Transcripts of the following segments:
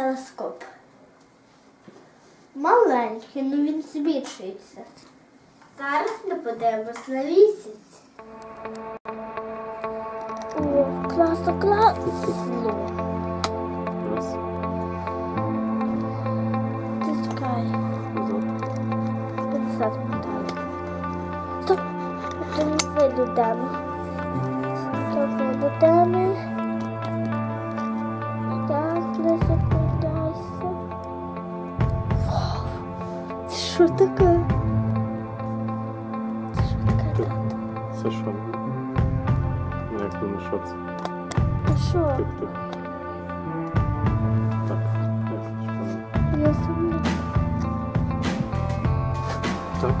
телескоп. Маленький, ну він збільшується. Зараз ми подивимось на місяць. О, класно, класно. Раз, Ти чекай. 50 метрів. Стоп, це не вийду дами. Стоп, вийду дами. що таке? Це що таке? Ти- тато? Це що? Ну, як думаєш, що це? Це що? Тих, тих. Так, як чекаємо. Я сумна. Так.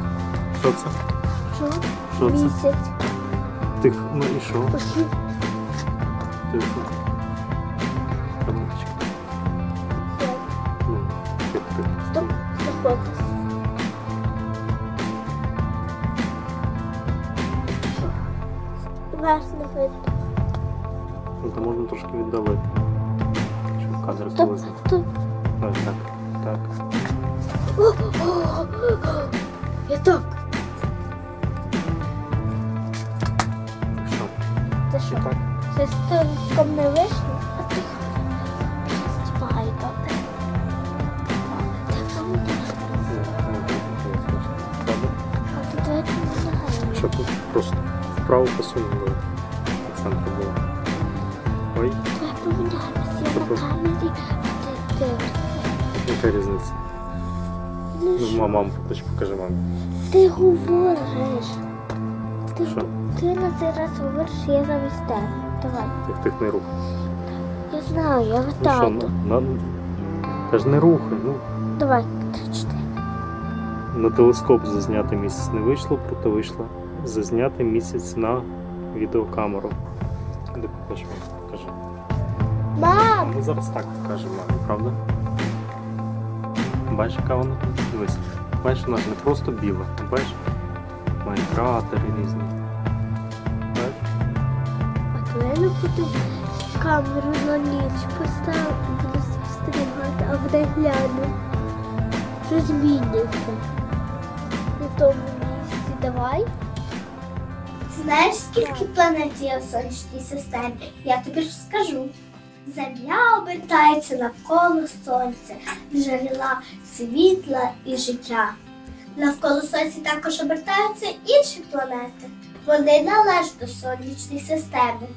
Що це? Що? Що це? Місяць. Тих, ну і що? Пошли. Тихо. Камерочка. Ну, тих, тих. Стоп, заходи. Вас не видно. Ну, то можна трошки віддалити. Щоб кадр Стоп, вилазив. стоп. Ось так. Так. О, о, о, Я так. Що? Це І що? так. Це з телеском не вийшло? А ти Стіпай, добре. Так, а ми тут. Ну, ну, так, так, Добре. А тут давайте не знаємо. Щоб просто Вправо посунули. По центру було. Ой, дивишся. яка різниця? Ну Ну, що? мам, хоч покажи мамі. Ти говориш. Ти, Що? ти на цей раз говориш, я замість тебе. Давай. Тих тих не рухай. Я знаю, я Ну що, на, на... Та ж не рухай, ну. Давай, три-чотири. На телескоп зазняти місяць не вийшло, проте вийшло зазняти місяць на відеокамеру. Де покажемо? Покажи. Мам! ми зараз так покажемо, правда? Бачиш, яка вона? Дивись. Бачиш, вона ж не просто біла, бачиш? Має кратери різні. Бачиш? А то я не буду камеру на ніч поставити, буду спостерігати, а буде гляну. Що зміниться. На тому місці давай. Знаєш, скільки планет є в сонячній системі? Я тобі ж скажу. Земля обертається навколо сонця, джерела світла і життя. Навколо сонця також обертаються інші планети. Вони належать до сонячної системи.